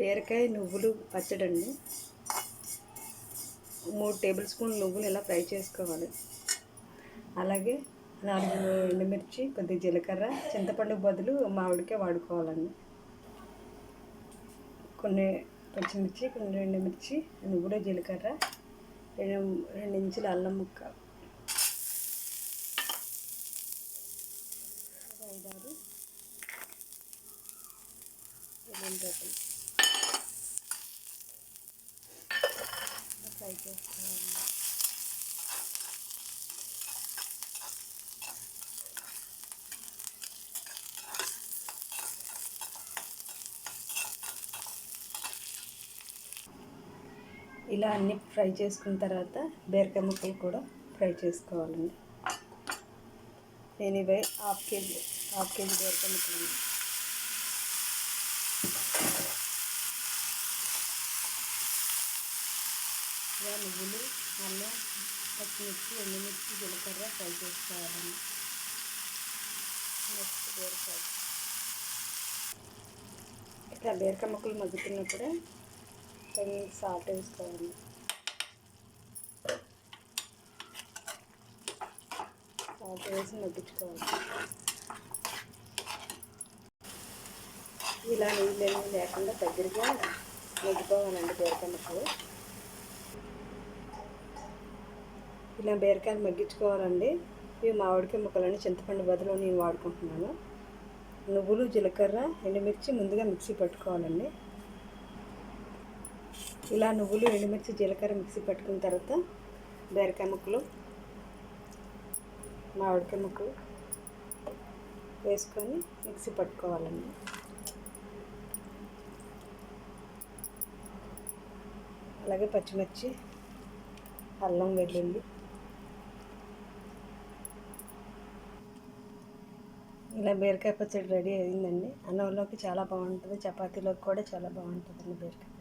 బీరకాయ నువ్వులు పచ్చడండి. మూడు టేబుల్ స్పూన్ నువ్వులు ఇలా ఫ్రై చేసుకోవాలి. అలాగే నాలుగు ఎండుమిర్చి కొద్దిగా జీలకర్ర చింతపండు బదులు మామిడికాయ వాడుకోవాలండి. కొన్ని పచ్చిమిర్చి కొన్ని ఎండుమిర్చి నువ్వులు జీలకర్ర రెండు రెండు ఇంచుల అల్లం ముక్క. ఐదారు. ఎల్లుల్లి ఫ్రై చేసుకోవాలి ఇలా అన్ని ఫ్రై చేసుకున్న తర్వాత బీరకాయ ముక్కలు కూడా ఫ్రై చేసుకోవాలండి. నేను ఇవే హాఫ్ కేజీ హాఫ్ కేజీ బీరకాయ ముక్కలు ఇలా నువ్వులు అల్లం పచ్చిమిర్చి ఎండుమిర్చి జీలకర్ర ఫ్రై చేసుకోవాలండి నెక్స్ట్ బీరకాయ. ఇట్లా బీరకాయ ముక్కలు మగ్గుతున్నప్పుడే తగిన సాల్ట్ వేసుకోవాలి. సాల్ట్ వేసి మగ్గించుకోవాలి. ఇలా నీళ్ళు ఏమీ లేకుండా దగ్గరగా మగ్గిపోవాలండి బీరకాయ ముక్కలు. ఇలా బీరకాయలు మగ్గించుకోవాలండి. ఇవి మామిడికాయ ముక్కలని చింతపండు బదులు నేను వాడుకుంటున్నాను. నువ్వులు జీలకర్ర ఎండుమిర్చి ముందుగా మిక్సీ పట్టుకోవాలండి. ఇలా నువ్వులు ఎండుమిర్చి జీలకర్ర మిక్సీ పట్టుకున్న తర్వాత బీరకాయ ముక్కలు మామిడికాయ ముక్కలు వేసుకొని మిక్సీ పట్టుకోవాలండి. అలాగే పచ్చిమిర్చి అల్లం వెల్లుల్లి ఇలా బీరకాయ పచ్చడి రెడీ అయిందండి. అన్నంలోకి చాలా బాగుంటుంది చపాతీలోకి కూడా చాలా బాగుంటుందండి బీరకాయ.